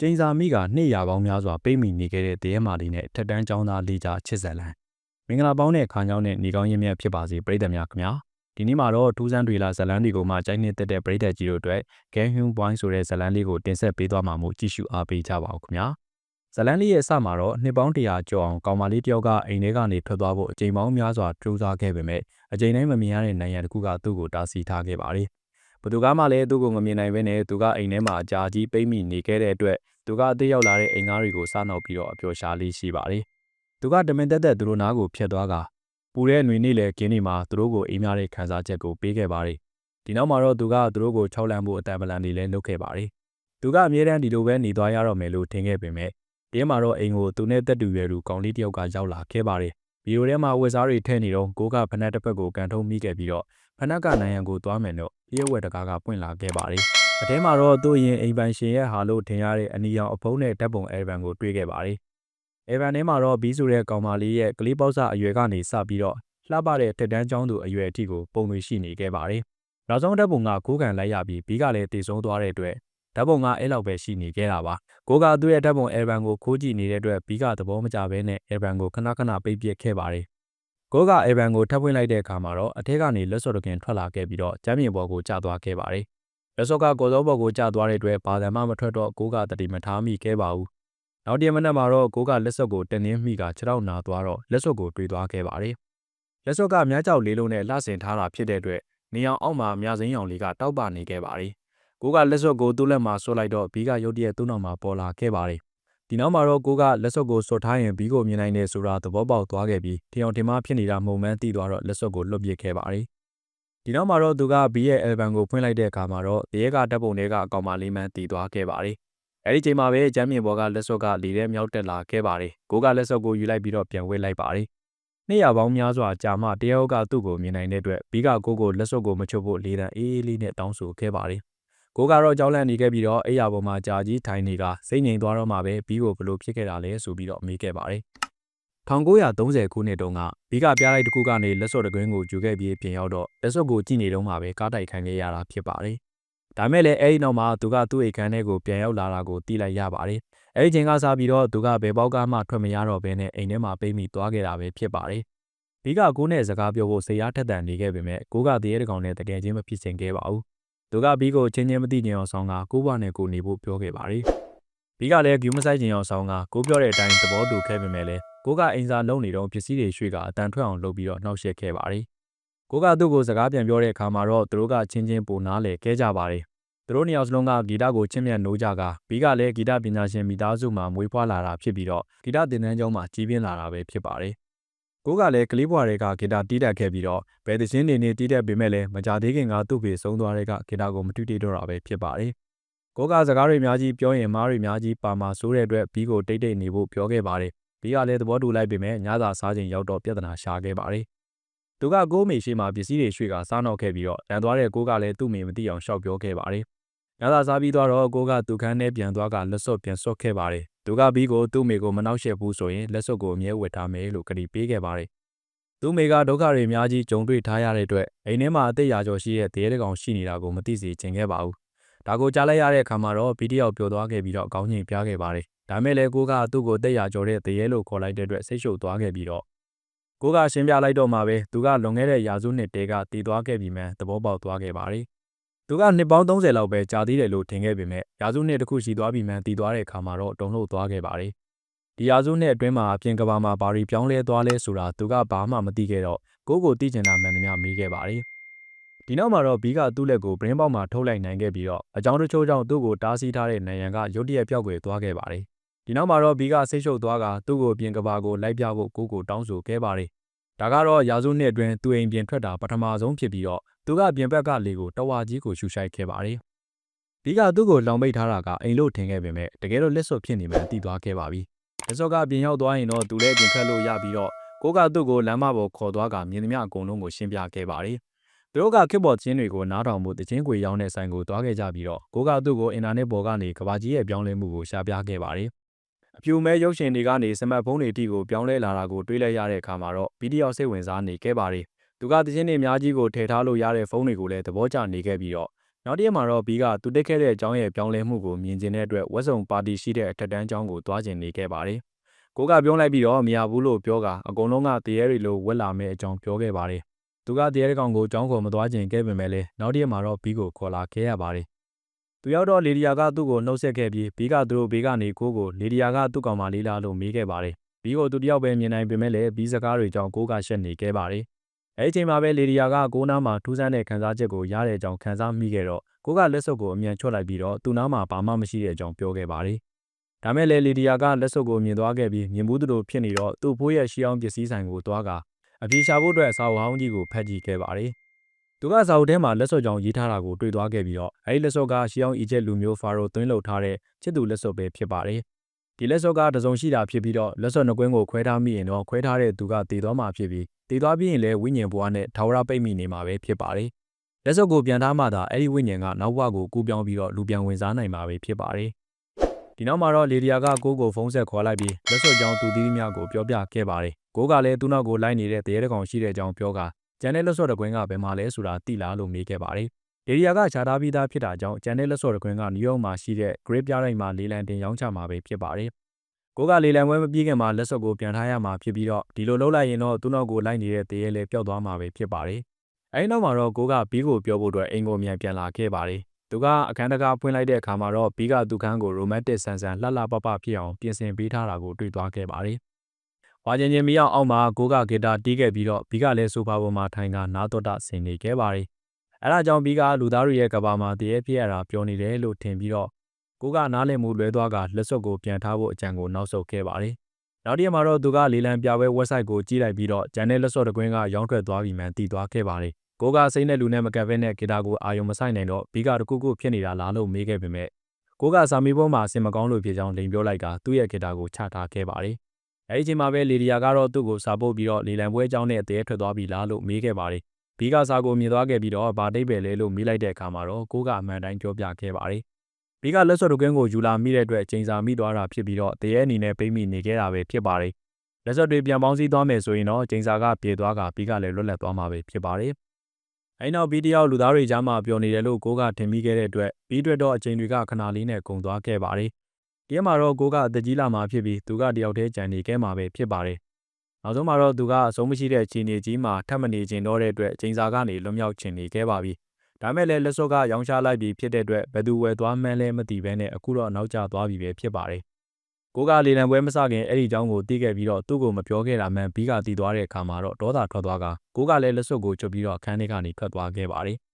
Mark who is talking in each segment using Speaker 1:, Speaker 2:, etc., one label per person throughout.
Speaker 1: ကျင်းစာမိကနှစ်ရာပေါင်းများစွာပိတ်မိနေခဲ့တဲ့တရဲမာလီနဲ့ထက်တန်းចောင်းသားလေးကြားချစ်ဇလန်မင်္ဂလာပေါင်းတဲ့ခါညောင်းနဲ့ညီကောင်းရင်းမြတ်ဖြစ်ပါစေပရိသတ်များခင်ဗျာဒီနေ့မှာတော့ထူးဆန်းတွေလာဇလန်တွေကိုမှကြိုက်နှစ်သက်တဲ့ပရိသတ်ကြီးတို့အတွက်ဂဲဟွန်းပွိုင်းဆိုတဲ့ဇလန်လေးကိုတင်ဆက်ပေးသွားမှာမို့ကြည့်ရှုအားပေးကြပါဦးခင်ဗျာဇလန်လေးရဲ့အစမှာတော့နှစ်ပေါင်းတရာကျော်အောင်ကောင်မလေးတယောက်ကအိမ်ထဲကနေထွက်သွားဖို့အချိန်ပေါင်းများစွာကြိုးစားခဲ့ပေမဲ့အချိန်တိုင်းမမြင်ရတဲ့နိုင်ငံတစ်ခုကသူ့ကိုတားဆီးထားခဲ့ပါတယ် ဘသူကမှလည်းသူ့ကိုမမြင်နိုင်ဘဲနဲ့သူကအိမ်ထဲမှာအကြာကြီးပိတ်မိနေခဲ့တဲ့အတွက်သူကအသေးရောက်လာတဲ့အိမ်သားတွေကိုစားနောက်ပြီးတော့အပျော်ရှားလေးရှိပါတယ်။သူကတမင်တက်တက်သူတို့နားကိုဖျက်သွားကပူတဲ့ຫນွေနေ့လေကင်းဒီမှာသူတို့ကိုအိမ်များတဲ့ခံစားချက်ကိုပေးခဲ့ပါတယ်။ဒီနောက်မှာတော့သူကသူတို့ကိုခြောက်လန့်ဖို့အတန်ပလန်တွေလည်းလုပ်ခဲ့ပါတယ်။သူကအမြဲတမ်းဒီလိုပဲနေသွားရတော့မယ်လို့ထင်ခဲ့ပေမဲ့တင်းမှာတော့အိမ်ကိုသူနဲ့တက်တူရွယ်သူကောင်လေးတယောက်ကရောက်လာခဲ့ပါတယ်။ဗီဒီယိုထဲမှာဝက်စားတွေထည့်နေတော့ကိုကဖနက်တစ်ဖက်ကိုကန်ထုံးမိခဲ့ပြီးတော့ ဖနက်ကနိုင်ရန်ကိုသွားမယ်တော့လျှက်ဝက်တကားကပွင့်လာခဲ့ပါတယ်။အထဲမှာတော့သူ့ရင်အိမ်ပိုင်ရှင်ရဲ့ဟာလို့ထင်ရတဲ့အနီရောင်အဖုံးနဲ့ဓာတ်ပုံအဲဗန်ကိုတွေ့ခဲ့ပါတယ်။အဲဗန်ထဲမှာတော့ဘီးဆိုတဲ့ကောင်မလေးရဲ့ကလေးပေါက်စအရွယ်ကနေစပြီးတော့လှပတဲ့တက်တန်းချောင်းသူအရွယ်အထိကိုပုံတွေရှိနေခဲ့ပါတယ်။နောက်ဆုံးဓာတ်ပုံကကိုးကန်လိုက်ရပြီးဘီးကလည်းတည်ဆုံးသွားတဲ့အတွက်ဓာတ်ပုံကအဲ့လောက်ပဲရှိနေခဲ့တာပါ။ကိုကသူ့ရဲ့ဓာတ်ပုံအဲဗန်ကိုခိုးကြည့်နေတဲ့အတွက်ဘီးကသဘောမကျဘဲနဲ့အဲဗန်ကိုခဏခဏပိတ်ပစ်ခဲ့ပါတယ်။ ကိုကအဲဗန်ကိုထပ်ပွင့်လိုက်တဲ့အခါမှာတော့အထက်ကနေလက်စော်တကင်ထွက်လာခဲ့ပြီးတော့ကျမ်းမြေပေါ်ကိုကျသွားခဲ့ပါတယ်။လက်စော်ကကိုစောပေါ်ကိုကျသွားတဲ့အတွက်ဘာသာမှမထွက်တော့ကိုကတတိမထားမိခဲ့ပါဘူး။နောက်တရမနက်မှာတော့ကိုကလက်စော်ကိုတင်းနှင်းမိကခြေထောက်နာသွားတော့လက်စော်ကိုတွေးသွားခဲ့ပါတယ်။လက်စော်ကမြားကြောက်လေးလုံးနဲ့လှဆင်ထားတာဖြစ်တဲ့အတွက်နေအောင်အောက်မှာမြားစိမ်းရောင်လေးကတောက်ပနေခဲ့ပါတယ်။ကိုကလက်စော်ကိုသူ့လက်မှာဆွလိုက်တော့ဘီကရုတ်တရက်သူ့နောက်မှာပေါ်လာခဲ့ပါတယ်။ ဒီနောက်မှာတော့ကိုကလက်စွပ်ကိုဆွတ်ထားရင်ဘီကိုမြင်နိုင်တယ်ဆိုတာသဘောပေါက်သွားခဲ့ပြီးထင်အောင်ထင်မှားဖြစ်နေတာမှုံမှန်းသိသွားတော့လက်စွပ်ကိုလွတ်ပစ်ခဲ့ပါတယ်။ဒီနောက်မှာတော့သူကဘီရဲ့အယ်ဘန်ကိုဖွင့်လိုက်တဲ့အခါမှာတော့တရေကတပ်ပုံတွေကအကောင်မလေးမှန်းသိသွားခဲ့ပါတယ်။အဲဒီချိန်မှာပဲကျမ်းမြင်ဘော်ကလက်စွပ်ကလီထဲမြောက်တက်လာခဲ့ပါတယ်။ကိုကလက်စွပ်ကိုယူလိုက်ပြီးတော့ပြန်ဝစ်လိုက်ပါတယ်။နှစ်ရပေါင်းများစွာကြာမှတယောက်ကသူ့ကိုမြင်နိုင်တဲ့အတွက်ဘီကကိုကိုလက်စွပ်ကိုမချုပ်ဖို့လေတံအေးအေးလေးနဲ့တောင်းဆိုခဲ့ပါတယ်။ ကိုကတော့ကြောက်လန့်နေခဲ့ပြီးတော့အိယာပေါ်မှာကြာကြီးထိုင်နေကစိတ်ငြိမ်သွားတော့မှပဲဘီကိုဘလို့ဖြစ်ခဲ့တာလဲဆိုပြီးတော့မေးခဲ့ပါတယ်1930ခုနှစ်တုန်းကဘီကပြားလိုက်တစ်ခုကနေလက်စော့တကွင်းကိုယူခဲ့ပြီးပြင်ရောက်တော့လက်စော့ကိုကြည့်နေတော့မှပဲကားတိုက်ခိုင်းခဲ့ရတာဖြစ်ပါတယ်။ဒါမဲ့လည်းအဲ့ဒီနောက်မှာသူကသူ့အိတ်ခမ်းထဲကိုပြန်ရောက်လာတာကိုသိလိုက်ရပါတယ်။အဲ့ဒီချိန်ကစပြီးတော့သူကဘယ်ပေါက်ကမှထွက်မရတော့ဘဲနဲ့အိမ်ထဲမှာပိတ်မိသွားခဲ့တာပဲဖြစ်ပါတယ်။ဘီကကိုနဲ့စကားပြောဖို့စိတ်အားထက်သန်နေခဲ့ပေမဲ့ကိုကတရေတကောင်နဲ့တကယ်ချင်းမဖြစ်စင်ခဲ့ပါဘူး။ သူကဘီကိုချင်းချင်းမသိကြအောင်ဆောင်ကကိုဘွားနဲ့ကိုနေဖို့ပြောခဲ့ပါတယ်။ဘီကလည်းဂူးမဆိုင်ခြင်းအောင်ဆောင်ကကိုပြောတဲ့အတိုင်းသဘောတူခဲ့ပေမဲ့လည်းကိုကအင်စာလုံးနေတော့ပစ္စည်းတွေရွှေ့ကအတန်ထွက်အောင်လုပ်ပြီးတော့နှောက်ယှက်ခဲ့ပါတယ်။ကိုကသူ့ကိုစကားပြန်ပြောတဲ့အခါမှာတော့သူတို့ကချင်းချင်းပိုနားလေခဲ့ကြပါတယ်။သူတို့နှစ်ယောက်စလုံးကဂီတကိုချစ်မြတ်နိုးကြကဘီကလည်းဂီတပညာရှင်မိသားစုမှာမွေးဖွားလာတာဖြစ်ပြီးတော့ဂီတသင်တန်းကျောင်းမှာကြီးပြင်းလာတာပဲဖြစ်ပါတယ်။ ကိုကလည်းကလေးဘွားတွေကဂီတတီးတတ်ခဲ့ပြီးတော့ဘယ်သင်းနေနေတီးတတ်ပေမဲ့လည်းမကြသေးခင်ကသူ့ဖေဆုံးသွားတဲ့ကဂီတကိုမတူတည်တော့တာပဲဖြစ်ပါတယ်။ကိုကစကားတွေအများကြီးပြောရင်မားတွေအများကြီးပါမှာစိုးတဲ့အတွက်ဘီကိုတိတ်တိတ်နေဖို့ပြောခဲ့ပါတယ်ဘီကလည်းသဘောတူလိုက်ပေမဲ့ညစာစားချိန်ရောက်တော့ပြဿနာရှာခဲ့ပါတယ်။သူကကိုမေရှိမှပစ္စည်းတွေရွှေ့ကစားနောက်ခဲ့ပြီးတော့ရန်သွားတဲ့ကိုကလည်းသူ့မေမသိအောင်ရှောက်ပြောခဲ့ပါတယ်။ညစာစားပြီးတော့ကိုကသူခန်းထဲပြန်သွားကလက်စွပ်ပြန်စွတ်ခဲ့ပါတယ်။ သူကဘီကိုသူ့မေကိုမနှောက်ယှက်ဘူးဆိုရင်လက်စွပ်ကိုအမြဲဝတ်ထားမယ်လို့ကတိပေးခဲ့ပါတယ်။သူ့မေကဒုက္ခတွေအများကြီးကြုံတွေ့ထားရတဲ့အတွက်အိမ်ထဲမှာအသက်ရာကျော်ရှိတဲ့တရေတကောင်ရှိနေတာကိုမသိစေချင်ခဲ့ပါဘူး။ဒါကိုကြားလိုက်ရတဲ့အခါမှာတော့ဘီတယောက်ပျော်သွားခဲ့ပြီးတော့အကောင်းကြီးပြားခဲ့ပါတယ်ဒါမဲ့လည်းကိုကသူ့ကိုတက်ရကြော်တဲ့တရေလို့ခေါ်လိုက်တဲ့အတွက်စိတ်ရှုပ်သွားခဲ့ပြီးတော့ကိုကရှင်းပြလိုက်တော့မှပဲသူကလွန်ခဲ့တဲ့ရာစုနှစ်တဲကတည်သွားခဲ့ပြီးမှသဘောပေါက်သွားခဲ့ပါတယ် သူကနှစ်ပေါင်း30လောက်ပဲကြာသေးတယ်လို့ထင်ခဲ့ပေမဲ့ရာစုနှစ်တစ်ခုရှိသွားပြီးမှတည်သွားတဲ့အခါမှာတော့တုံ့လှုပ်သွားခဲ့ပါတယ်ဒီရာစုနှစ်အတွင်းမှာအပြင်ကဘာမှာဘာရီပြောင်းလဲသွားလဲဆိုတာသူကဘာမှမသိခဲ့တော့ကိုကိုသိကျင်တာမှန်သမျှမေးခဲ့ပါတယ်ဒီနောက်မှာတော့ဘီကသူ့လက်ကိုပရင်းပေါက်မှာထုတ်လိုက်နိုင်ခဲ့ပြီးတော့အကြောင်းတချို့ကြောင့်သူ့ကိုတားဆီးထားတဲ့နိုင်ရန်ကရုတ်တရက်ပျောက်ကွယ်သွားခဲ့ပါတယ်ဒီနောက်မှာတော့ဘီကဆိတ်ရှုပ်သွားကသူ့ကိုပြင်ကဘာကိုလိုက်ပြဖို့ကိုကိုတောင်းဆိုခဲ့ပါတယ်။ ဒါကတော့ရာစုနှစ်အတွင်းသူအိမ်ပြင်ထွက်တာပထမဆုံးဖြစ်ပြီးတော့သူကပြင်ဘက်ကလေကိုတဝါကြီးကိုရှူရှိုက်ခဲ့ပါတယ်။ဘီကသူ့ကိုလောင်မိတ်ထားတာကအိမ်လို့ထင်ခဲ့ပေမဲ့တကယ်တော့လက်စွပ်ဖြစ်နေမှသိသွားခဲ့ပါပြီ။လက်စွပ်ကပြင်ရောက်သွားရင်တော့သူလည်းပြင်ခတ်လို့ရပြီးတော့ကိုကသူ့ကိုလမ်းမပေါ်ခေါ်သွားကမြင်သမျှအကုန်လုံးကိုရှင်းပြခဲ့ပါတယ်။သူတို့ကခစ်ပေါ်ချင်းတွေကိုနားထောင်မှုတချင်းခွေရောင်းတဲ့ဆိုင်ကိုသွားခဲ့ကြပြီးတော့ကိုကသူ့ကိုအင်တာနက်ပေါ်ကနေကဘာကြီးရဲ့ပြောင်းလဲမှုကိုရှာပြခဲ့ပါတယ် အဖြူမဲရုပ်ရှင်တွေကနေစမတ်ဖုန်းတွေအထိကိုပြောင်းလဲလာတာကိုတွေးလိုက်ရတဲ့အခါမှာတော့ဗီဒီယိုစိတ်ဝင်စားနေခဲ့ပါတယ်။သူကသချင်းတွေအများကြီးကိုထည့်ထားလို့ရတဲ့ဖုန်းတွေကိုလည်းသဘောကျနေခဲ့ပြီးတော့နောက်တစ်ရက်မှာတော့ဘီကသူတက်ခဲ့တဲ့အကြောင်းရဲ့ပြောင်းလဲမှုကိုမြင်ကျင်တဲ့အတွက်ဝက်စုံပါတီရှိတဲ့အထက်တန်းကျောင်းကိုသွားကျင်နေခဲ့ပါတယ်။ကိုကပြောလိုက်ပြီးတော့မရဘူးလို့ပြောကအကုန်လုံးကတရေရီလို့ဝက်လာမဲ့အကြောင်းပြောခဲ့ပါတယ်။သူကတရေကောင်ကိုကျောင်းကိုမသွားကျင်ခဲ့ပေမဲ့လည်းနောက်တစ်ရက်မှာတော့ဘီကိုခေါ်လာခဲ့ရပါတယ်။ သူရောက်တော့လေဒီယာကသူ့ကိုနှုတ်ဆက်ခဲ့ပြီးဘီကသူတို့ဘေးကနေကိုကိုလေဒီယာကသူ့ကောင်မလေးလားလို့မေးခဲ့ပါတယ်။ဘီကိုသူတယောက်ပဲမြင်နိုင်ပေမဲ့လည်းဘီစကားတွေကြောင့်ကိုကရှက်နေခဲ့ပါတယ်။အဲဒီအချိန်မှာပဲလေဒီယာကကိုနားမှာထူးဆန်းတဲ့ခံစားချက်ကိုရတဲ့အကြောင်းခံစားမိခဲ့တော့ကိုကလက်စုပ်ကိုအမြန်ချွတ်လိုက်ပြီးတော့သူ့နားမှာဘာမှမရှိတဲ့အကြောင်းပြောခဲ့ပါတယ်။ဒါမဲ့လေလီဒီယာကလက်စုပ်ကိုမြင်သွားခဲ့ပြီးမြင်ဘူးသူတို့ဖြစ်နေတော့သူ့ဖိုးရဲ့ရှီအောင်ပစ္စည်းဆိုင်ကိုသွားကအပြေရှာဖို့အတွက်စာအုပ်ဟောင်းကြီးကိုဖတ်ကြည့်ခဲ့ပါတယ်။ သူကစာအုပ်ထဲမှာလက်စုပ်ကြောင်ရေးထားတာကိုတွေ့သွားခဲ့ပြီးတော့အဲဒီလက်စုပ်ကရှီအောင်အီဂျက်လူမျိုးဖာရိုသွင်းလုပ်ထားတဲ့ချစ်သူလက်စုပ်ပဲဖြစ်ပါတယ်။ဒီလက်စုပ်ကတစုံရှိတာဖြစ်ပြီးတော့လက်စုပ်နှကွင်းကိုခွဲထားမိရင်တော့ခွဲထားတဲ့သူကတည်သွားမှာဖြစ်ပြီးတည်သွားပြီးရင်လည်းဝိညာဉ်ဘဝနဲ့ထာဝရပိတ်မိနေမှာပဲဖြစ်ပါတယ်။လက်စုပ်ကိုပြန်ထားမှသာအဲ့ဒီဝိညာဉ်ကနောက်ဘဝကိုကူးပြောင်းပြီးတော့လူပြန်ဝင်စားနိုင်မှာပဲဖြစ်ပါတယ်။ဒီနောက်မှာတော့လေဒီယာကကိုကိုဖုန်းဆက်ခေါ်လိုက်ပြီးလက်စုပ်ကြောင်းသူသီးသီးများကိုပြောပြခဲ့ပါတယ်။ကိုကလည်းသူ့နောက်ကိုလိုက်နေတဲ့တရေတကောင်ရှိတဲ့အကြောင်းပြောက ကျန်တဲ့လက်စော့တကွင်းကဘယ်မှာလဲဆိုတာသိလားလို့မေးခဲ့ပါတယ်။လေဒီယာကခြားထားပြီးသားဖြစ်တာကြောင့်ကျန်တဲ့လက်စော့တကွင်းကနယူးယောက်မှာရှိတဲ့ Great ပြတိုင်းမှာလေလံတင်ရောင်းချမှာပဲဖြစ်ပါတယ်။ကိုကလေလံပွဲမပြေးခင်မှာလက်စော့ကိုပြန်ထားရမှာဖြစ်ပြီးတော့ဒီလိုလုပ်လိုက်ရင်တော့သူ့နောက်ကိုလိုက်နေတဲ့တရေလည်းပျောက်သွားမှာပဲဖြစ်ပါတယ်။အဲဒီနောက်မှာတော့ကိုကဘီးကိုပြောဖို့အတွက်အိမ်ကိုမြန်ပြန်လာခဲ့ပါတယ်။သူကအခန်းတကာဖွင့်လိုက်တဲ့အခါမှာတော့ဘီးကသူ့ခန်းကို romantic ဆန်ဆန်လှလှပပဖြစ်အောင်ပြင်ဆင်ပေးထားတာကိုတွေ့သွားခဲ့ပါတယ်။ ဝါချင်းချင်းမီအောင်အောက်မှာကိုကဂီတာတီးခဲ့ပြီးတော့ဘီးကလည်းဆိုဖာပေါ်မှာထိုင်ကနားတော့တဆင်နေခဲ့ပါတယ်။အဲဒါကြောင့်ဘီးကလူသားတွေရဲ့ကဘာမှာတရေဖြစ်ရတာပြောနေတယ်လို့ထင်ပြီးတော့ကိုကနားလည်မှုလွဲသွားကလက်စွပ်ကိုပြန်ထားဖို့အကြံကိုနောက်ဆုတ်ခဲ့ပါတယ်။နောက်တစ်ရက်မှာတော့သူကလေလံပြပွဲ website ကိုကြည့်လိုက်ပြီးတော့ဂျန်နယ်လက်စွပ်တကွင်းကရောင်းထွက်သွားပြီမှန်တည်သွားခဲ့ပါတယ်။ကိုကစိတ်နဲ့လူနဲ့မကပ်ဘဲနဲ့ဂီတာကိုအာယုံမဆိုင်နိုင်တော့ဘီကတခုခုဖြစ်နေတာလားလို့မေးခဲ့ပေမဲ့ကိုကစာမီပေါ်မှာအစင်မကောင်းလို့ဖြစ်ကြောင်းလိန်ပြောလိုက်ကသူ့ရဲ့ဂီတာကိုချထားခဲ့ပါတယ်။ အဲဒီအချိန်မှာပဲလေဒီယာကတော့သူ့ကိုစာပို့ပြီးတော့လေလံပွဲအကြောင်းနဲ့အသေးထွက်သွားပြီလားလို့မေးခဲ့ပါတယ်။ဘီကစာကိုမြင်သွားခဲ့ပြီးတော့ဗာတိတ်ပဲလဲလို့မေးလိုက်တဲ့အခါမှာတော့ကိုကအမှန်တိုင်းပြောပြခဲ့ပါတယ်။ဘီကလက်စော့တကွင်းကိုယူလာမိတဲ့အတွက်ချိန်စာမိသွားတာဖြစ်ပြီးတော့တရေအနေနဲ့ပိတ်မိနေခဲ့တာပဲဖြစ်ပါတယ်။လက်စော့တွေပြန်ပေါင်းစည်းသွားမယ်ဆိုရင်တော့ချိန်စာကပြေသွားကဘီကလည်းလွတ်လပ်သွားမှာပဲဖြစ်ပါတယ်။အဲဒီနောက်ဘီတယောက်လူသားတွေကြားမှာပျော်နေတယ်လို့ကိုကထင်မိခဲ့တဲ့အတွက်ဘီအတွက်တော့အချိန်တွေကခဏလေးနဲ့ကုန်သွားခဲ့ပါတယ်။ ဒီမှာတော့ကိုကအသက်ကြီးလာမှဖြစ်ပြီးသူကတယောက်တည်းကြံနေခဲ့မှာပဲဖြစ်ပါတယ်။နောက်ဆုံးမှာတော့သူကအဆုံးမရှိတဲ့ခြေနေကြီးမှာထပ်မနေခြင်းတော့တဲ့အတွက်ချိန်စာကနေလွတ်မြောက်ချင်နေခဲ့ပါပြီ။ဒါမဲ့လည်းလက်စော့ကရောင်းချလိုက်ပြီးဖြစ်တဲ့အတွက်ဘယ်သူဝယ်သွားမှန်းလဲမသိဘဲနဲ့အခုတော့နောက်ကျသွားပြီပဲဖြစ်ပါတယ်။ကိုကလေလံပွဲမစခင်အဲ့ဒီအကြောင်းကိုသိခဲ့ပြီးတော့သူ့ကိုမပြောခဲ့တာမှန်ဘီကတည်သွားတဲ့အခါမှာတော့ဒေါသထွက်သွားကကိုကလည်းလက်စွပ်ကိုချုပ်ပြီးတော့အခန်းထဲကနေထွက်သွားခဲ့ပါတယ်။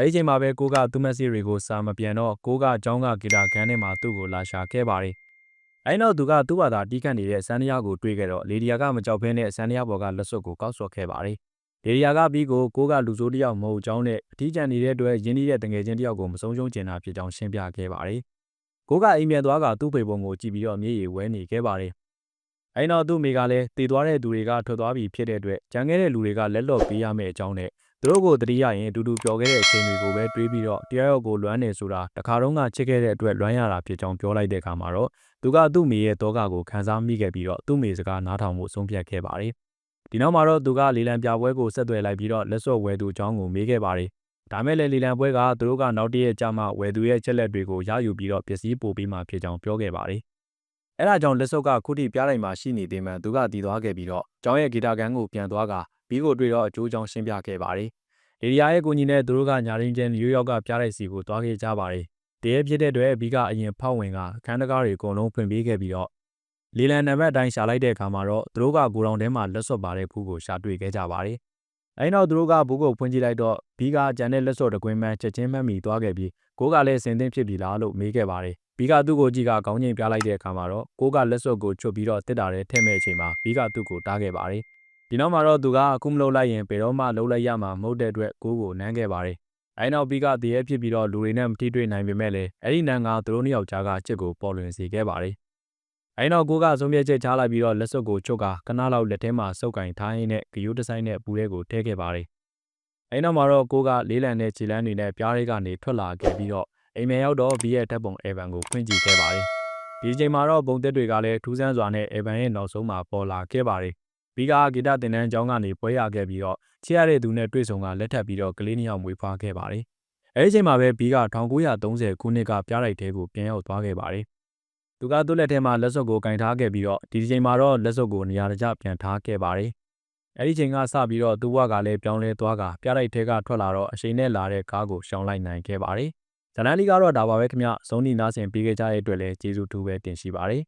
Speaker 1: အဲဒီချိန်မှာပဲကိုကသူ့မက်ဆီတွေကိုစာမပြန်တော့ကိုကအကြောင်းကဂီတာခန်းထဲမှာသူ့ကိုလာရှာခဲ့ပါတယ်။အဲဒီနောက်သူကသူ့ဘာသာတီးခတ်နေတဲ့ဆန်းတရားကိုတွေ့ခဲ့တော့လေဒီယာကမကြောက်ဖဲနဲ့ဆန်းတရားပေါ်ကလက်စွပ်ကိုကောက်ဆော့ခဲ့ပါတယ်။လေဒီယာကပြီးကိုကိုကလူဆိုးတယောက်မဟုတ်ကြောင်းနဲ့အထီးကျန်နေတဲ့အတွက်ရင်းနှီးတဲ့တငယ်ချင်းတယောက်ကိုမဆုံးရှုံးကျင်တာဖြစ်ကြောင်းရှင်းပြခဲ့ပါတယ်။ကိုကအိမ်ပြန်သွားကသူ့ဖေပုံကိုကြည့်ပြီးတော့မျက်ရည်ဝဲနေခဲ့ပါတယ်။အဲဒီနောက်သူ့မိကလည်းတည်သွားတဲ့သူတွေကထွက်သွားပြီဖြစ်တဲ့အတွက်ကြံခဲ့တဲ့လူတွေကလက်လော့ပေးရမယ့်အကြောင်းနဲ့ သူတို့ကိုတတိယရင်အတူတူပျော်ခဲ့တဲ့အချိန်တွေကိုပဲတွေးပြီးတော့တရားရောက်ကိုလွမ်းနေဆိုတာတခါတော့ကချစ်ခဲ့တဲ့အတွက်လွမ်းရတာဖြစ်ကြောင်းပြောလိုက်တဲ့အခါမှာတော့သူကသူ့မိရဲ့တောကကိုခံစားမိခဲ့ပြီးတော့သူ့မိစကားနားထောင်မှုဆုံးဖြတ်ခဲ့ပါတယ်။ဒီနောက်မှာတော့သူကလေလံပြပွဲကိုဆက်သွယ်လိုက်ပြီးတော့လက်စော့ဝဲသူအကြောင်းကိုမေးခဲ့ပါတယ်။ဒါမဲ့လည်းလေလံပွဲကသူတို့ကနောက်တည့်ရက်ကြာမှဝဲသူရဲ့ချက်လက်တွေကိုရယူပြီးတော့ပစ္စည်းပို့ပေးမှဖြစ်ကြောင်းပြောခဲ့ပါတယ်။အဲဒါကြောင့်လက်စော့ကခုထိပြားတိုင်းမှာရှိနေသေးမှသူကတည်သွားခဲ့ပြီးတော့ကျောင်းရဲ့ဂီတာကန်ကိုပြန်သွားက ဘီကိုတွေ့တော့အကျိုးကြောင့်ရှင်းပြခဲ့ပါတယ်။လေဒီယာရဲ့ကိုကြီးနဲ့သူတို့ကညာရင်းချင်းနယူးယောက်ကပြားတဲ့စီကိုသွားခဲ့ကြပါတယ်။တရေဖြစ်တဲ့အတွက်ဘီကအရင်ဖောက်ဝင်ကအခန်းတကားတွေအကုန်လုံးဖွင့်ပေးခဲ့ပြီးတော့လေလံနံပါတ်အတိုင်းရှာလိုက်တဲ့အခါမှာတော့သူတို့ကကိုတောင်ထဲမှာလက်စွပ်ပါတဲ့ဖူးကိုရှာတွေ့ခဲ့ကြပါတယ်။အဲဒီနောက်သူတို့ကဘူးကိုဖွင့်ကြည့်လိုက်တော့ဘီကကြံတဲ့လက်စွပ်တကွင်းမှန်းချက်ချင်းမှတ်မိသွားခဲ့ပြီးကိုကလည်းစင်သင့်ဖြစ်ပြီလားလို့မေးခဲ့ပါတယ်။ဘီကသူ့ကိုကြည့်ကခေါင်းငိမ်ပြလိုက်တဲ့အခါမှာတော့ကိုကလက်စွပ်ကိုချွတ်ပြီးတော့တစ်တာထဲထည့်မဲ့အချိန်မှာဘီကသူ့ကိုတားခဲ့ပါတယ်။ ဒီနောက်မှာတော့သူကအခုမလုပ်လိုက်ရင်ဘယ်တော့မှလုပ်လိုက်ရမှာမဟုတ်တဲ့အတွက်ကိုကိုနမ်းခဲ့ပါတယ်။အဲဒီနောက်ဘီကတည်ရဲဖြစ်ပြီးတော့လူတွေနဲ့မထိတွေ့နိုင်ပေမဲ့လည်းအဲ့ဒီနန်းကသူတို့နှစ်ယောက်ကြားကချစ်ကိုပေါ်လွင်စေခဲ့ပါတယ်။အဲဒီနောက်ကိုကဆုံးဖြတ်ချက်ချလိုက်ပြီးတော့လက်စွပ်ကိုချုပ်ကကနားလောက်လက်ထဲမှာစုပ်ကင်ထားရင်းနဲ့ဂယိုးတဆိုင်နဲ့ပူထဲကိုထည့်ခဲ့ပါတယ်။အဲဒီနောက်မှာတော့ကိုကလေးလံတဲ့ခြေလမ်းတွေနဲ့ပြားလေးကနေထွက်လာခဲ့ပြီးတော့အိမ်မက်ရောက်တော့ဘီရဲ့ဓာတ်ပုံအေဗန်ကိုဖွင့်ကြည့်ခဲ့ပါတယ်။ဒီချိန်မှာတော့ပုံသက်တွေကလည်းထူးဆန်းစွာနဲ့အေဗန်ရဲ့နောက်ဆုံးမှာပေါ်လာခဲ့ပါတယ်။ ဘီကဂီတသင်တန်းကျောင်းကနေပွဲရခဲ့ပြီးတော့ချစ်ရတဲ့သူနဲ့တွေ့ဆုံကလက်ထပ်ပြီးတော့ကလေးနှစ်ယောက်မွေးဖွားခဲ့ပါတယ်။အဲဒီချိန်မှာပဲဘီက1930ခုနှစ်ကပြားတိုက်တဲကိုပြန်ရောက်သွားခဲ့ပါတယ်သူကသူ့လက်ထဲမှာလက်စွပ်ကိုကင်ထားခဲ့ပြီးတော့ဒီချိန်မှာတော့လက်စွပ်ကိုနေရာတကျပြန်ထားခဲ့ပါတယ်အဲဒီချိန်ကစပြီးတော့သူ့ဘဝကလည်းပြောင်းလဲသွားကပြားတိုက်တဲကထွက်လာတော့အချိန်နဲ့လာတဲ့ကားကိုရှောင်လိုက်နိုင်ခဲ့ပါတယ်ဇလန်လီကတော့ဒါပါပဲခင်ဗျဇုံးနီနာဆင်ပြီးခဲ့ကြတဲ့အတွက်လည်းကျေးဇူးတူပဲတင်ရှိပါတယ်